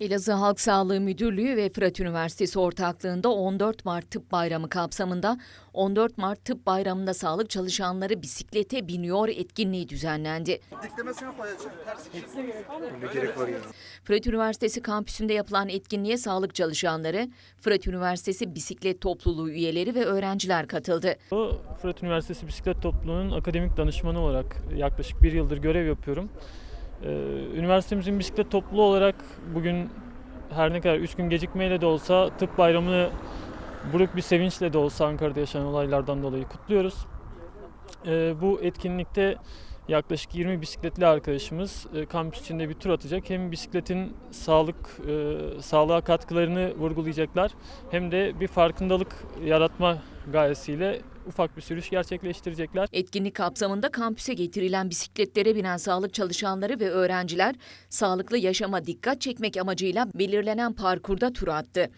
Elazığ Halk Sağlığı Müdürlüğü ve Fırat Üniversitesi ortaklığında 14 Mart Tıp Bayramı kapsamında 14 Mart Tıp Bayramı'nda sağlık çalışanları bisiklete biniyor etkinliği düzenlendi. Fırat Üniversitesi kampüsünde yapılan etkinliğe sağlık çalışanları, Fırat Üniversitesi bisiklet topluluğu üyeleri ve öğrenciler katıldı. O, Fırat Üniversitesi Bisiklet Topluluğu'nun akademik danışmanı olarak yaklaşık bir yıldır görev yapıyorum. Ee, üniversitemizin bisiklet topluluğu olarak bugün her ne kadar 3 gün gecikmeyle de olsa tıp bayramını buruk bir sevinçle de olsa Ankara'da yaşanan olaylardan dolayı kutluyoruz. Ee, bu etkinlikte yaklaşık 20 bisikletli arkadaşımız e, kampüs içinde bir tur atacak. Hem bisikletin sağlık e, sağlığa katkılarını vurgulayacaklar hem de bir farkındalık yaratma gayesiyle ufak bir sürüş gerçekleştirecekler. Etkinlik kapsamında kampüse getirilen bisikletlere binen sağlık çalışanları ve öğrenciler sağlıklı yaşama dikkat çekmek amacıyla belirlenen parkurda tur attı.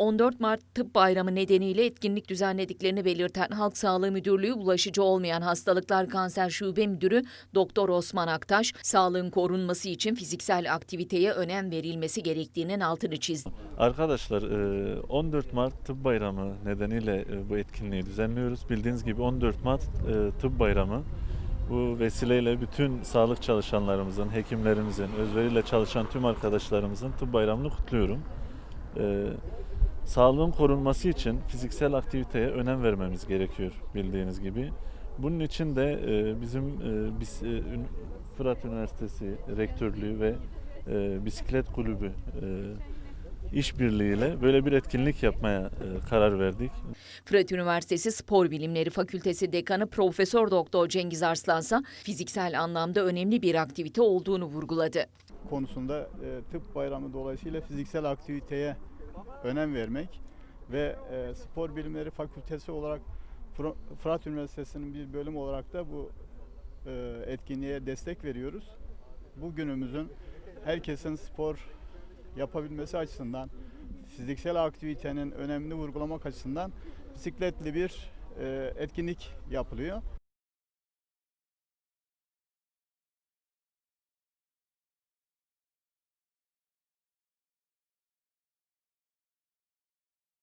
...14 Mart Tıp Bayramı nedeniyle etkinlik düzenlediklerini belirten Halk Sağlığı Müdürlüğü Bulaşıcı Olmayan Hastalıklar Kanser Şube Müdürü Doktor Osman Aktaş, sağlığın korunması için fiziksel aktiviteye önem verilmesi gerektiğinin altını çizdi. Arkadaşlar e, 14 Mart Tıp Bayramı nedeniyle e, bu etkinliği düzenliyoruz. Bildiğiniz gibi 14 Mart e, Tıp Bayramı. Bu vesileyle bütün sağlık çalışanlarımızın, hekimlerimizin, özveriyle çalışan tüm arkadaşlarımızın Tıp Bayramı'nı kutluyorum. E, Sağlığın korunması için fiziksel aktiviteye önem vermemiz gerekiyor bildiğiniz gibi. Bunun için de e, bizim e, biz, e, Fırat Üniversitesi Rektörlüğü ve Bisiklet Kulübü işbirliğiyle böyle bir etkinlik yapmaya karar verdik. Fırat Üniversitesi Spor Bilimleri Fakültesi Dekanı Profesör Doktor Cengiz Arslansa fiziksel anlamda önemli bir aktivite olduğunu vurguladı. konusunda tıp bayramı dolayısıyla fiziksel aktiviteye önem vermek ve e, spor bilimleri fakültesi olarak Fıra- Fırat Üniversitesi'nin bir bölümü olarak da bu e, etkinliğe destek veriyoruz. Bugünümüzün herkesin spor yapabilmesi açısından fiziksel aktivitenin önemini vurgulamak açısından bisikletli bir e, etkinlik yapılıyor.